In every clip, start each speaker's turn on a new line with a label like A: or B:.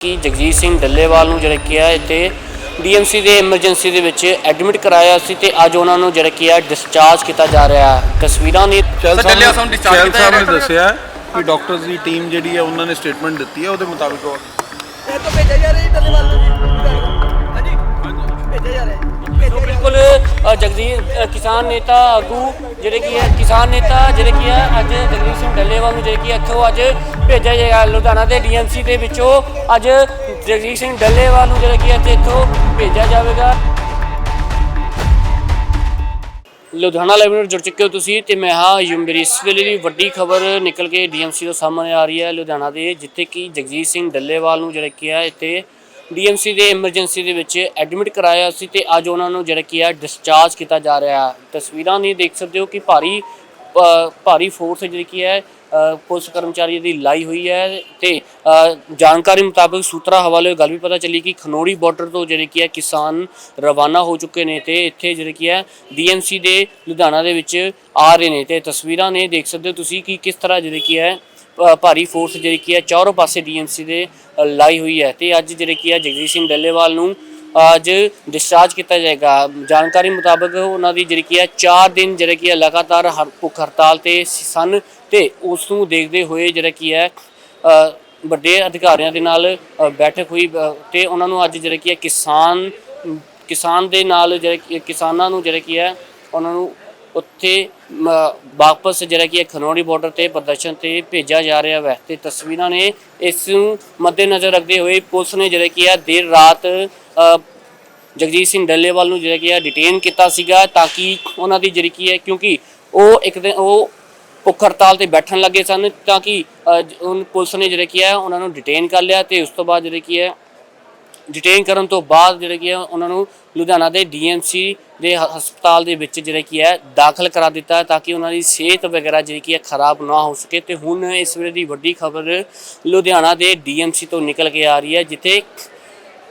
A: ਕਿ ਜਗਜੀਤ ਸਿੰਘ ਡੱਲੇਵਾਲ ਨੂੰ ਜਿਹੜਾ ਕੀ ਹੈ ਇੱਥੇ ਡੀਐਮਸੀ ਦੇ ਐਮਰਜੈਂਸੀ ਦੇ ਵਿੱਚ ਐਡਮਿਟ ਕਰਾਇਆ ਸੀ ਤੇ ਅੱਜ ਉਹਨਾਂ ਨੂੰ ਜਿਹੜਾ ਕੀ ਹੈ ਡਿਸਚਾਰਜ ਕੀਤਾ ਜਾ ਰਿਹਾ ਹੈ। ਤਸਵੀਰਾਂ ਨੇ
B: ਸਰ, ਡੱਲੇਵਾਲ ਸਾਹਿਬ
C: ਚੈਲ
B: ਕੀਤਾ ਜਾ ਰਿਹਾ।
C: ਦੱਸਿਆ ਕਿ ਡਾਕਟਰਸ ਦੀ ਟੀਮ ਜਿਹੜੀ ਹੈ ਉਹਨਾਂ ਨੇ ਸਟੇਟਮੈਂਟ ਦਿੱਤੀ ਹੈ ਉਹਦੇ ਮੁਤਾਬਿਕ ਉਹ
D: ਇਹ ਤਾਂ ਭੇਜਿਆ ਜਾ ਰਿਹਾ ਜੀ ਡੱਲੇਵਾਲ ਨੂੰ ਜੀ। ਹਾਂਜੀ। ਭੇਜਿਆ ਜਾ ਰਿਹਾ। ਭੇਜਿਆ ਜਾ
A: ਬਿਲਕੁਲ ਅ, ਜਗਜੀਤ ਕਿਸਾਨ ਨੇਤਾ ਆਗੂ ਜਿਹੜੇ ਕੀ ਹੈ ਕਿਸਾਨ ਨੇਤਾ ਜਿਹੜੇ ਕੀ ਹੈ ਅੱਜ ਜਗਜੀਤ ਸਿੰਘ ਡੱਲੇਵਾਲ ਨੂੰ ਜਿਹੜੇ ਕੀ ਇੱਥੋਂ ਅੱਜ ਭੇਜਿਆ ਜਾਏਗਾ ਲੁਧਿਆਣਾ ਦੇ ਡੀਐਮਸੀ ਦੇ ਵਿੱਚੋਂ। ਅੱਜ ਜਗਜੀਤ ਸਿੰਘ ਡੱਲੇਵਾਲ ਨੂੰ ਜਿਹੜਾ ਕੀ ਹੈ ਇੱਥੇ ਇੱਥੋਂ ਭੇਜਿਆ ਜਾਵੇਗਾ। ਲੁਧਿਆਣਾ ਲਾਈਵ ਨਾਲ ਜੁੜ ਚੁੱਕੇ ਹੋ ਤੁਸੀਂ ਤੇ ਮੈਂ ਹਾਂ ਯੂਮਬਰੀ ਇਸ ਵੇਲੇ ਦੀ ਵੱਡੀ ਖਬਰ ਨਿਕਲ ਕੇ ਡੀਐਮਸੀ ਤੋਂ ਸਾਹਮਣੇ ਆ ਰਹੀ ਹੈ ਲੁਧਿਆਣਾ ਦੇ ਜਿੱਥੇ ਕਿ ਜਗਜੀਤ ਸਿੰਘ ਡੱਲੇਵਾਲ ਨੂੰ ਜਿਹੜਾ ਕੀ ਹੈ ਇੱਥੇ ਡੀਐਮਸੀ ਦੇ ਐਮਰਜੈਂਸੀ ਦੇ ਵਿੱਚ ਐਡਮਿਟ ਕਰਾਇਆ ਸੀ ਤੇ ਅੱਜ ਉਹਨਾਂ ਨੂੰ ਜਿਹੜਾ ਕੀ ਹੈ ਡਿਸਚਾਰਜ ਕੀਤਾ ਜਾ ਰਿਹਾ ਤਸਵੀਰਾਂ ਨਹੀਂ ਦੇਖ ਸਕਦੇ ਹੋ ਕਿ ਭਾਰੀ ਭਾਰੀ ਫੋਰਸ ਜਿਹੜੀ ਕੀ ਹੈ ਪੁਲਿਸ ਕਰਮਚਾਰੀ ਦੀ ਲਾਈ ਹੋਈ ਹੈ ਤੇ ਜਾਣਕਾਰੀ ਮੁਤਾਬਕ ਸੂਤਰਾ ਹਵਾਲੇ ਗੱਲ ਵੀ ਪਤਾ ਚੱਲੀ ਕਿ ਖਨੋੜੀ ਬਾਰਡਰ ਤੋਂ ਜਿਹੜੇ ਕੀ ਹੈ ਕਿਸਾਨ ਰਵਾਨਾ ਹੋ ਚੁੱਕੇ ਨੇ ਤੇ ਇੱਥੇ ਜਿਹੜੇ ਕੀ ਹੈ ਡੀਐਮਸੀ ਦੇ ਲੁਧਿਆਣਾ ਦੇ ਵਿੱਚ ਆ ਰਹੇ ਨੇ ਤੇ ਤਸਵੀਰਾਂ ਨੇ ਦੇਖ ਸਕਦੇ ਹੋ ਤੁਸੀਂ ਕਿ ਕਿਸ ਤਰ੍ਹਾਂ ਜਿਹੜੇ ਕੀ ਹੈ ਭਾਰੀ ਫੋਰਸ ਜਿਹੜੀ ਕੀ ਹੈ ਚਾਰੋਂ ਪਾਸੇ ਡੀਐਮਸੀ ਦੇ ਲਾਈ ਹੋਈ ਹੈ ਤੇ ਅੱਜ ਜਿਹੜੇ ਕੀ ਹੈ ਜਗਜੀਤ ਸਿੰਘ ਡੱਲੇਵਾਲ ਨੂੰ ਅੱਜ ਡਿਸਚਾਰਜ ਕੀਤਾ ਜਾਏਗਾ। ਜਾਣਕਾਰੀ ਮੁਤਾਬਕ ਉਹਨਾਂ ਦੀ ਜਿਹੜੀ ਕੀ ਹੈ 4 ਦਿਨ ਜਿਹੜੇ ਕੀ ਹੈ ਲਗਾਤਾਰ ਹਰ- ਭੁੱਖ ਹੜਤਾਲ ਤੇ ਸਨ ਤੇ ਉਸ ਨੂੰ ਦੇਖਦੇ ਹੋਏ ਜਿਹੜਾ ਕੀ ਹੈ ਵੱਡੇ ਅਧਿਕਾਰੀਆਂ ਦੇ ਨਾਲ ਬੈਠਕ ਹੋਈ ਅ, ਤੇ ਉਹਨਾਂ ਨੂੰ ਅੱਜ ਜਿਹੜਾ ਕੀ ਹੈ ਕਿਸਾਨ ਕਿਸਾਨ ਦੇ ਨਾਲ ਜਿਹੜੇ ਕੀ- ਕਿਸਾਨਾਂ ਨੂੰ ਜਿਹੜਾ ਕੀ ਹੈ ਉਹਨਾਂ ਨੂੰ ਉੱਥੇ ਮ, ਵਾਪਸ ਜਿਹੜਾ ਕੀ ਹੈ ਖਨੌਰੀ ਬਾਰਡਰ ਤੇ ਪ੍ਰਦਰਸ਼ਨ ਤੇ ਭੇਜਿਆ ਜਾ ਰਿਹਾ ਹੈ ਤੇ ਤਸਵੀਰਾਂ ਨੇ ਇਸ ਨੂੰ ਮੱਦੇਨਜ਼ਰ ਰੱਖਦੇ ਹੋਏ ਪੁਲਿਸ ਨੇ ਜਿਹੜਾ ਕੀ ਹੈ ਦੇਰ ਰਾਤ ਜਗਜੀਤ ਸਿੰਘ ਡੱਲੇਵਾਲ ਨੂੰ ਜਿਹੜਾ ਕਿ ਆ ਡਿਟੇਨ ਕੀਤਾ ਸੀਗਾ ਤਾਂ ਕਿ ਉਹਨਾਂ ਦੀ ਜਿਹੜੀ ਕੀ ਹੈ ਕਿਉਂਕਿ ਉਹ ਇੱਕ ਦਿਨ ਉਹ ਭੁੱਖ ਹੜਤਾਲ ਤੇ ਬੈਠਣ ਲੱਗੇ ਸਨ ਤਾਂ ਕਿ ਅ, ਪੁਲਿਸ ਨੇ ਜਿਹੜਾ ਕੀ ਹੈ ਉਹਨਾਂ ਨੂੰ ਡਿਟੇਨ ਕਰ ਲਿਆ ਤੇ ਉਸ ਤੋਂ ਬਾਅਦ ਜਿਹੜਾ ਕੀ ਹੈ ਡਿਟੇਨ ਕਰਨ ਤੋਂ ਬਾਅਦ ਜਿਹੜੇ ਕੀ ਹੈ ਉਹਨਾਂ ਨੂੰ ਲੁਧਿਆਣਾ ਦੇ ਡੀਐਮਸੀ ਦੇ ਹਸਪਤਾਲ ਦੇ ਵਿੱਚ ਜਿਹੜਾ ਕੀ ਹੈ ਦਾਖਲ ਕਰਾ ਦਿੱਤਾ ਤਾਂ ਕਿ ਉਹਨਾਂ ਦੀ ਸਿਹਤ ਵਗੈਰਾ ਜਿਹੜੀ ਕੀ ਹੈ ਖਰਾਬ ਨਾ ਹੋ ਸਕੇ। ਤੇ ਹੁਣ ਇਸ ਵੇਲੇ ਦੀ ਵੱਡੀ ਖਬਰ ਲੁਧਿਆਣਾ ਦੇ ਡੀਐਮਸੀ ਤੋਂ ਨਿਕਲ ਕੇ ਆ ਰਹੀ ਹੈ, ਜਿੱਥੇ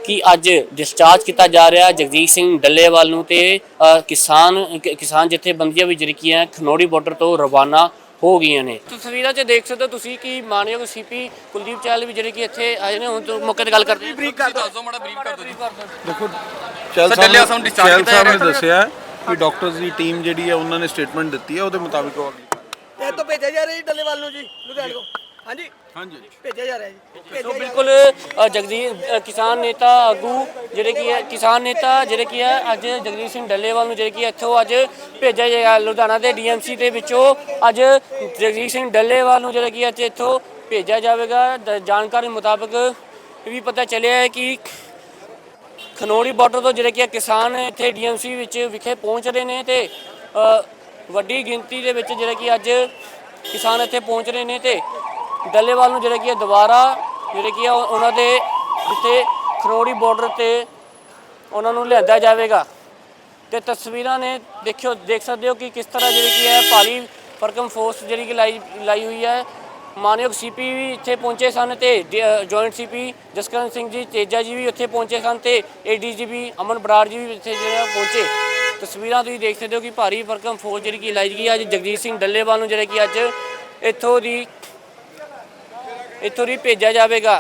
A: ਕਿ ਅੱਜ ਡਿਸਚਾਰਜ ਕੀਤਾ ਜਾ ਰਿਹਾ ਜਗਜੀਤ ਸਿੰਘ ਡੱਲੇਵਾਲ ਨੂੰ ਤੇ ਕਿਸਾਨ ਕਿਸਾਨ ਜਥੇਬੰਦੀਆਂ ਵੀ ਜਿਹੜੀ ਕੀ ਹੈ ਖਨੌੜੀ ਬਾਰਡਰ ਤੋਂ ਰਵਾਨਾ ਹੋ ਗਈਆਂ ਨੇ। ਤਸਵੀਰਾਂ 'ਚ ਦੇਖ ਸਕਦੇ ਹੋ ਤੁਸੀਂ ਕਿ ਮਾਨਯੋਗ ਸੀਪੀ ਕੁਲਦੀਪ ਚਾਹਲ ਵੀ ਜਿਹੜੇ ਕਿ ਇੱਥੇ ਆਏ ਨੇ ਹੁਣ ਤੋਂ ਮੌਕੇ ਤੇ ਗੱਲ ਕਰਦੇ
B: ਬਰੀਕ ਕਰ ਦੱਸ ਮਾੜਾ ਬਰੀਕ ਕਰ ਦਿਓ ਜੀ।
C: ਦੇਖੋ ਚੈਲ
B: ਸਰ,
C: ਸਾਹਿਬ
B: ਨੂੰ ਕੀਤਾ
C: ਸਾਹਿਬ ਨੇ। ਦੱਸਿਆ ਕਿ ਡਾਕਟਰਸ ਦੀ ਟੀਮ ਜਿਹੜੀ ਹੈ ਉਹਨਾਂ ਨੇ ਸਟੇਟਮੈਂਟ ਦਿੱਤੀ ਹੈ ਉਹਦੇ ਮੁਤਾਬਿਕ ਉਹ ਅਗਲੀ
D: ਇਹ ਤਾਂ ਭੇਜਿਆ ਜਾ ਰਿਹਾ ਜੀ ਡੱਲੇਵਾਲ ਨੂੰ ਜੀ ਲੁਧਿਆਣੇ ਤੋਂ। ਹਾਂਜੀ।
C: ਹਾਂਜੀ।
D: ਭੇਜਿਆ ਜਾ ਰਿਹਾ ਜੀ।
A: ਸੋ ਬਿਲਕੁਲ ਅ, ਜਗਦੀਪ ਅ, ਕਿਸਾਨ ਨੇਤਾ ਆਗੂ ਜਿਹੜੇ ਕੀ ਹੈ ਕਿਸਾਨ ਨੇਤਾ ਜਿਹੜੇ ਕੀ ਹੈ ਅੱਜ ਜਗਦੀਪ ਸਿੰਘ ਡੱਲੇਵਾਲ ਨੂੰ ਜਿਹੜੇ ਕੀ ਹੈ ਇੱਥੋਂ ਅੱਜ ਭੇਜਿਆ ਜਾਏਗਾ ਲੁਧਿਆਣਾ ਦੇ ਡੀਐਮਸੀ ਦੇ ਵਿੱਚੋਂ ਅੱਜ ਜਗਦੀਪ ਸਿੰਘ ਡੱਲੇਵਾਲ ਨੂੰ ਜਿਹੜਾ ਕੀ ਹੈ ਇੱਥੋਂ ਭੇਜਿਆ ਜਾਵੇਗਾ। ਦ- ਜਾਣਕਾਰੀ ਮੁਤਾਬਕ ਇਹ ਵੀ ਪਤਾ ਚੱਲਿਆ ਹੈ ਕਿ ਖਨੋੜੀ ਬਾਰਡਰ ਤੋਂ ਜਿਹੜੇ ਕਿ ਕਿਸਾਨ ਇੱਥੇ ਡੀਐਮਸੀ ਵਿੱਚ ਵਿਖੇ ਪਹੁੰਚ ਰਹੇ ਨੇ ਤੇ ਅ, ਵੱਡੀ ਗਿਣਤੀ ਦੇ ਵਿੱਚ ਜਿਹੜੇ ਕਿ ਅੱਜ ਕਿਸਾਨ ਇੱਥੇ ਪਹੁੰਚ ਰਹੇ ਨੇ ਤੇ ਡੱਲੇਵਾਲ ਨੂੰ ਜਿਹੜੇ ਕਿ ਦੁਬਾਰਾ, ਜਿਹੜੇ ਕਿ ਉਹ- ਉਹਨਾਂ ਦੇ ਇੱਥੇ ਖਨੋੜੀ ਬਾਰਡਰ ਤੇ ਉਹਨਾਂ ਨੂੰ ਲਿਆਂਦਾ ਜਾਵੇਗਾ। ਤੇ ਤਸਵੀਰਾਂ ਨੇ ਦੇਖਿਓ, ਦੇਖ ਸਕਦੇ ਹੋ ਕਿ ਕਿਸ ਤਰ੍ਹਾਂ ਜਿਹੜੀ ਕੀ ਹੈ ਭਾਰੀ ਫਰਕਮ ਫੋਰਸ ਜਿਹੜੀ ਕਿ ਲਾਈ ਲਾਈ ਹੋਈ ਹੈ। ਮਾਨਯੋਗ ਸੀਪੀ ਵੀ ਇੱਥੇ ਪਹੁੰਚੇ ਸਨ ਤੇ ਜੁਆਇੰਟ ਸੀਪੀ ਜਸਕਰਨ ਸਿੰਘ ਜੀ, ਤੇਜਾ ਜੀ ਵੀ ਉੱਥੇ ਪਹੁੰਚੇ ਸਨ ਤੇ ਏਡੀਜੀਪੀ ਅਮਨ ਬਰਾੜ ਜੀ ਵੀ ਇੱਥੇ ਜਿਹੜਾ ਪਹੁੰਚੇ। ਤਸਵੀਰਾਂ ਤੁਸੀਂ ਦੇਖ ਸਕਦੇ ਹੋ ਕਿ ਭਾਰੀ ਫਰਕਮ ਫੋਰਸ ਜਿਹੜੀ ਕਿ ਲਾਈ ਗਈ ਹੈ। ਅੱਜ ਜਗਜੀਤ ਸਿੰਘ ਡੱਲੇਵਾਲ ਨੂੰ ਜਿਹੜਾ ਕਿ ਅੱਜ ਇੱਥੋਂ ਦੀ ਇੱਥੋਂ ਦੀ ਭੇਜਿਆ ਜਾਵੇਗਾ।